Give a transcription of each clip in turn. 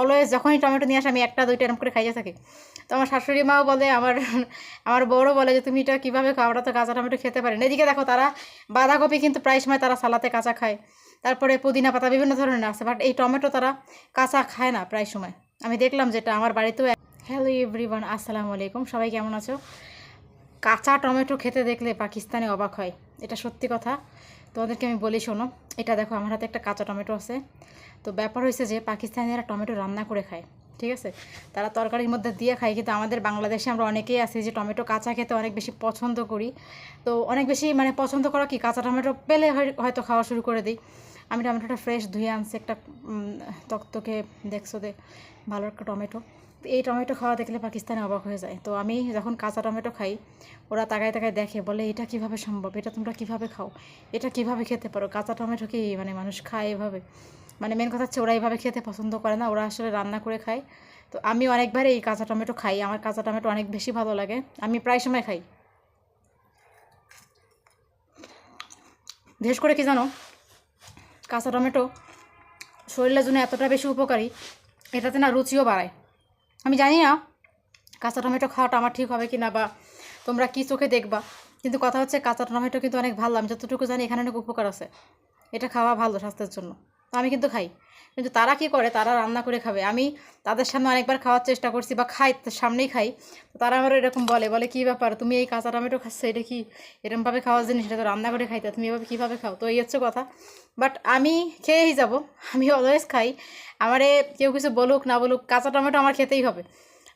Always যখনই tomato নিয়ে আসে, আমি একটা, দুইটা এরকম করে খাইয়ে থাকি। তো আমার শাশুড়ি মাও বলে, আমার আমার বড়ও বলে যে, তুমি এটা কীভাবে খাও? ওরা তো কাঁচা টমেটো খেতে পারে না। এদিকে দেখো, তারা বাঁধাকপি কিন্তু প্রায় সময় তারা সালাতে কাঁচা খায়। তারপরে পুদিনা পাতা, বিভিন্ন ধরনের আছে বাট এই টমেটো তারা কাঁচা খায় না প্রায় সময়। আমি দেখলাম যেটা আমার বাড়িতেও হ্যালো এভরিওয়ান আসসালামু আলাইকুম। সবাই কেমন আছো? কাঁচা টমেটো খেতে দেখলে পাকিস্তানে অবাক হয়। এটা সত্যি কথা। তোমাদেরকে আমি বলি, শোনো, এটা দেখো, আমার হাতে একটা কাঁচা টমেটো আছে। তো ব্যাপার হয়েছে যে, পাকিস্তানিরা টমেটো রান্না করে খায়, ঠিক আছে? তারা তরকারির মধ্যে দিয়ে খায়, কিন্তু আমাদের বাংলাদেশে আমরা অনেকেই আছি যে, টমেটো কাঁচা খেতে অনেক বেশি পছন্দ করি। তো অনেক বেশি মানে পছন্দ করা কি, কাঁচা টমেটো পেলে হয়- হয়তো খাওয়া শুরু করে দিই। আমি টমেটোটা ফ্রেশ ধুয়ে আনছি, একটা তক্তকে দেখছ দে ভালো একটা টমেটো। এই টমেটো খাওয়া দেখলে পাকিস্তানে অবাক হয়ে যায়। তো আমি যখন কাঁচা টমেটো খাই, ওরা তাকায় তাকায় দেখে, বলে, এটা কীভাবে সম্ভব? এটা তোমরা কীভাবে খাও? এটা কীভাবে খেতে পারো? কাঁচা টমেটো কি মানে মানুষ খায় এভাবে? মানে মেন কথা হচ্ছে ওরা এইভাবে খেতে পছন্দ করে না, ওরা আসলে রান্না করে খায়। তো আমি অনেকবার এই কাঁচা টমেটো খাই, আমার কাঁচা টমেটো অনেক বেশি ভালো লাগে। আমি প্রায় সময় খাই। বিশেষ করে কি জানো? কাঁচা টমেটো শরীরের জন্য এতটা বেশি উপকারী, এটাতে না রুচিও বাড়ায়। আমি জানি না কাঁচা টমেটো খাওয়াটা আমার ঠিক হবে কি না বা তোমরা কী চোখে দেখবা, কিন্তু কথা হচ্ছে কাঁচা টমেটো কিন্তু অনেক ভালো, আমি যতটুকু জানি এখানে অনেক উপকার আছে। এটা খাওয়া ভালো স্বাস্থ্যের জন্য। আমি কিন্তু খাই। কিন্তু তারা কি করে? তারা রান্না করে খাবে। আমি তাদের সামনে অনেকবার খাওয়ার চেষ্টা করছি বা খাই, সামনেই খাই। তারা আমার এরকম বলে বলে, কী ব্যাপার? তুমি এই কাঁচা টমেটো খাচ্ছ, এটা কি এরকমভাবে খাওয়ার জিনিস? এটা তো রান্না করে খাইতে। তুমি এভাবে কীভাবে খাও? তো এই হচ্ছে কথা। বাট আমি খেয়েই যাব। আমি অলওয়েজ খাই। আমারে কেউ কিছু বলুক, না বলুক, কাঁচা টমেটো আমার খেতেই হবে।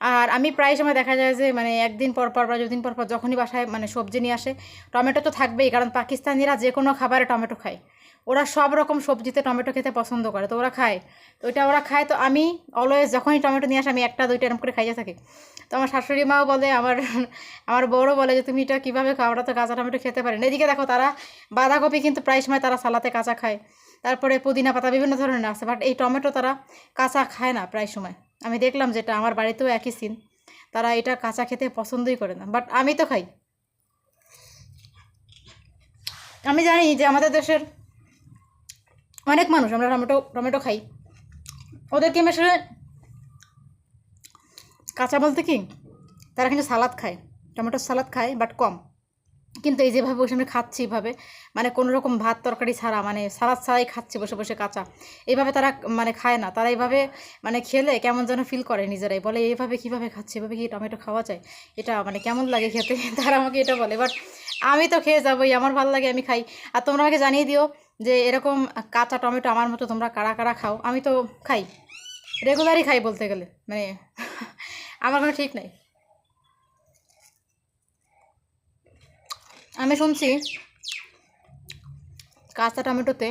আর আমি প্রায় সময় দেখা যায় যে মানে একদিন পর পর বা দুদিন পর পর যখনই বাসায় মানে সবজি নিয়ে আসে, টমেটো তো থাকবেই। কারণ পাকিস্তানিরা যে কোনো খাবারে টমেটো খায়। ওরা সব রকম সবজিতে টমেটো খেতে পছন্দ করে, তো ওরা খায়। তো ওইটা ওরা খায়, তো আমি অলওয়েজ যখনই টমেটো নিয়ে আসে, আমি একটা, দুইটা এরকম করে খাইয়ে থাকি। তো আমার শাশুড়ি মাও বলে, আমার আমার বড়ও বলে যে, তুমি এটা কীভাবে খাও? ওরা তো কাঁচা টমেটো খেতে পারে না। এদিকে দেখো, তারা বাঁধাকপি কিন্তু প্রায় সময় তারা সালাতে কাঁচা খায়। তারপরে পুদিনা পাতা, বিভিন্ন ধরনের আছে বাট এই টমেটো তারা কাঁচা খায় না প্রায় সময়। আমি দেখলাম যেটা আমার বাড়িতেও একই সিন তারা এটা কাঁচা খেতে পছন্দই করে না বাট আমি তো খাই। আমি জানি যে, আমাদের দেশের অনেক মানুষ, আমরা টমেটো টমেটো খাই। ওদেরকে আমি আসলে কাঁচা বলতে কি, তারা কিন্তু সালাদ খায় টমেটোর সালাদ খায় বাট কম। কিন্তু এই যেভাবে বসে আমি খাচ্ছি এইভাবে মানে কোনো রকম ভাত তরকারি ছাড়া মানে সালাদ ছাড়াই খাচ্ছি বসে বসে কাঁচা, এইভাবে তারা মানে খায় না। তারা এইভাবে মানে খেলে কেমন যেন ফিল করে নিজেরাই, বলে এইভাবে কীভাবে খাচ্ছে, এভাবে কি টমেটো খাওয়া যায়? এটা মানে কেমন লাগে খেতে? তারা আমাকে এটা বলে বাট আমি তো খেয়ে যাবোই, আমার ভালো লাগে, আমি খাই। আর তোমরা আমাকে জানিয়ে দিও যে এরকম কাঁচা টমেটো আমার মতো তোমরা কারা কারা খাও, আমি তো খাই। রেগুলারই খাই বলতে গেলে মানে আমার কোনো ঠিক নাই। আমি শুনছি কাঁচা টমেটোতে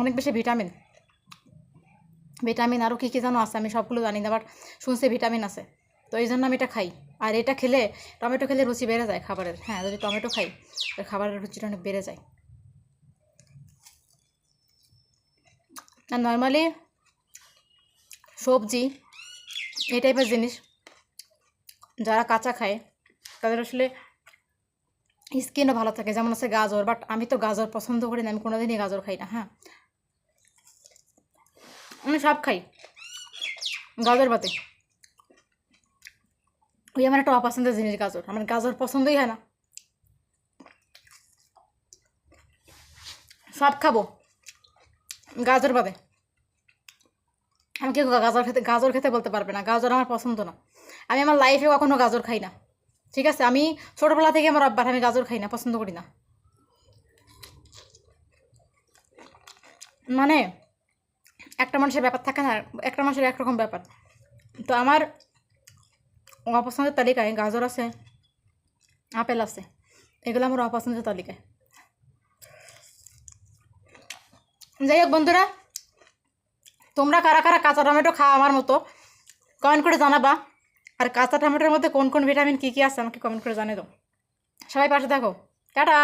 অনেক বেশি ভিটামিন। ভিটামিন আরও কী কী যেন আছে, আমি সবগুলো জানি না, বাট শুনছি ভিটামিন আছে। তো এই জন্য আমি এটা খাই। আর এটা খেলে, টমেটো খেলে রুচি বেড়ে যায় খাবারের। হ্যাঁ যদি টমেটো খাই খাবারের রুচিটা অনেক বেড়ে যায়। আর নর্মালি সবজি, এই টাইপের জিনিস যারা কাঁচা খায়, তাদের আসলে স্কিনও ভালো থাকে। যেমন আছে গাজর বাট আমি তো গাজর পছন্দ করি না, আমি কোনোদিনই গাজর খাই না হ্যাঁ? আমি সব খাই। গাজর বাতে ওই আমার একটা অপছন্দের জিনিস গাজর। আমার গাজর পছন্দই হয় না। সব খাব। গাজর বাদে আমি কেউ গাজর খেতে গাজর খেতে বলতে পারবে না। গাজর আমার পছন্দ না। আমি আমার লাইফে কখনো গাজর খাই না। ঠিক আছে? আমি ছোটোবেলা থেকে আমার অভ্যাস আমি গাজর খাই না, পছন্দ করি না। মানে একটা মানুষের ব্যাপার থাকে না, একটা মানুষের একরকম ব্যাপার। তো আমার অপছন্দের তালিকায় গাজর আছে, আপেল আছে। এগুলো আমার অপছন্দের তালিকায়। যাই হোক বন্ধুরা, তোমরা কারা কারা কাঁচা টমেটো খাও আমার মতো কমেন্ট করে জানাবা। আর কাঁচা টমেটোর মধ্যে কোন কোন ভিটামিন কী কী আছে আমাকে কমেন্ট করে জানিয়ে দাও। সবাই পাশে দেখো টাটা!